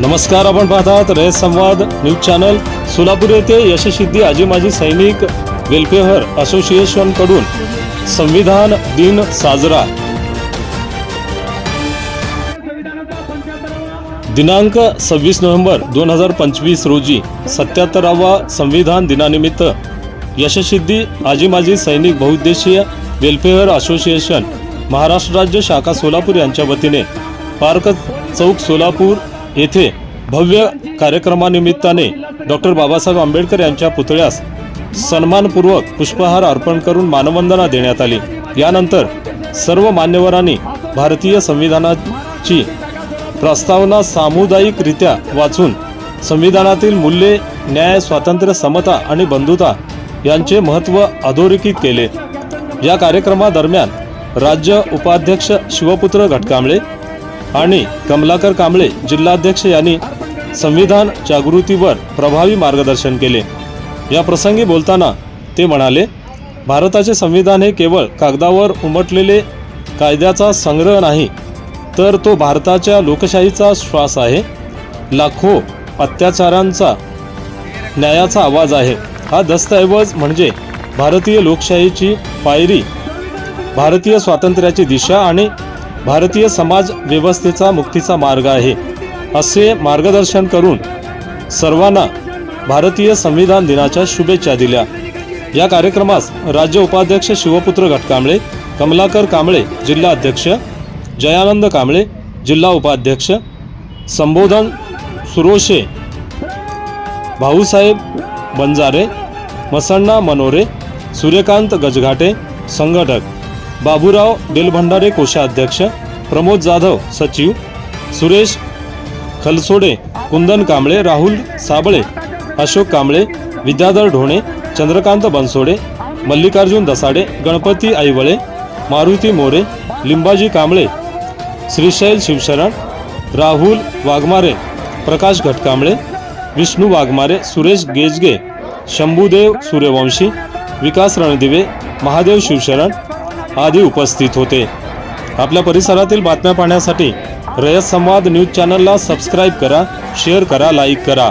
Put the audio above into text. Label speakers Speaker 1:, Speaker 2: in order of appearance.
Speaker 1: नमस्कार आपण पाहतात रयत संवाद न्यूज चॅनल. सोलापूर येथे यशसिद्धी आजी माजी सैनिक वेलफेअर असोसिएशनकडून संविधान दिन साजरा. दिनांक सव्वीस नोव्हेंबर दोन हजार पंचवीस रोजी सत्याहत्तरावा संविधान दिनानिमित्त यशसिद्धी आजी माजी सैनिक बहुउद्देशीय वेलफेअर असोसिएशन महाराष्ट्र राज्य शाखा सोलापूर यांच्या वतीने पार्क चौक सोलापूर येथे भव्य कार्यक्रमानिमित्ताने डॉक्टर बाबासाहेब आंबेडकर यांच्या पुतळ्यास सन्मानपूर्वक पुष्पहार अर्पण करून मानवंदना देण्यात आली. यानंतर सर्व मान्यवरांनी भारतीय संविधानाची प्रस्तावना सामुदायिकरित्या वाचून संविधानातील मूल्ये न्याय स्वातंत्र्य समता आणि बंधुता यांचे महत्त्व अधोरेखित केले. या कार्यक्रमादरम्यान राज्य उपाध्यक्ष शिवपुत्र घटकांबळे आणि कमलाकर कांबळे जिल्हाध्यक्ष यांनी संविधान जागृतीवर प्रभावी मार्गदर्शन केले. या प्रसंगी बोलताना ते म्हणाले भारताचे संविधान हे केवळ कागदावर उमटलेले कायद्याचा संग्रह नाही तर तो भारताच्या लोकशाहीचा श्वास आहे. लाखो अत्याचारांचा न्यायाचा आवाज आहे. हा दस्तऐवज म्हणजे भारतीय लोकशाहीची पायरी भारतीय स्वातंत्र्याची दिशा आणि भारतीय समाज व्यवस्थेचा मुक्तीचा मार्ग आहे. असे मार्गदर्शन करून सर्वांना भारतीय संविधान दिनाच्या शुभेच्छा दिल्या. या कार्यक्रमास राज्य उपाध्यक्ष शिवपुत्र घटकांबळे कमलाकर कांबळे जिल्हा अध्यक्ष जयानंद कांबळे जिल्हा उपाध्यक्ष संबोधन सुरोशे भाऊसाहेब बंजारे मसण्णा मनोरे सूर्यकांत गजघाटे संघटक बाबूराव डेलभंडारे कोषाध्यक्ष प्रमोद जाधव सचिव सुरेश खलसोडे कुंदन कांबळे राहुल साबळे अशोक कांबळे विद्याधर ढोणे चंद्रकांत बनसोडे मल्लिकार्जुन दसाडे गणपती आईवळे मारुती मोरे लिंबाजी कांबळे श्रीशैल शिवशरण राहुल वाघमारे प्रकाश घटकांबळे विष्णू वाघमारे सुरेश गेजगे शंभूदेव सूर्यवंशी विकास रणदिवे महादेव शिवशरण आदी उपस्थित होते. आपल्या परिसरातील बातम्या पाहण्यासाठी रयत संवाद न्यूज चॅनलला सबस्क्राईब करा शेअर करा लाईक करा.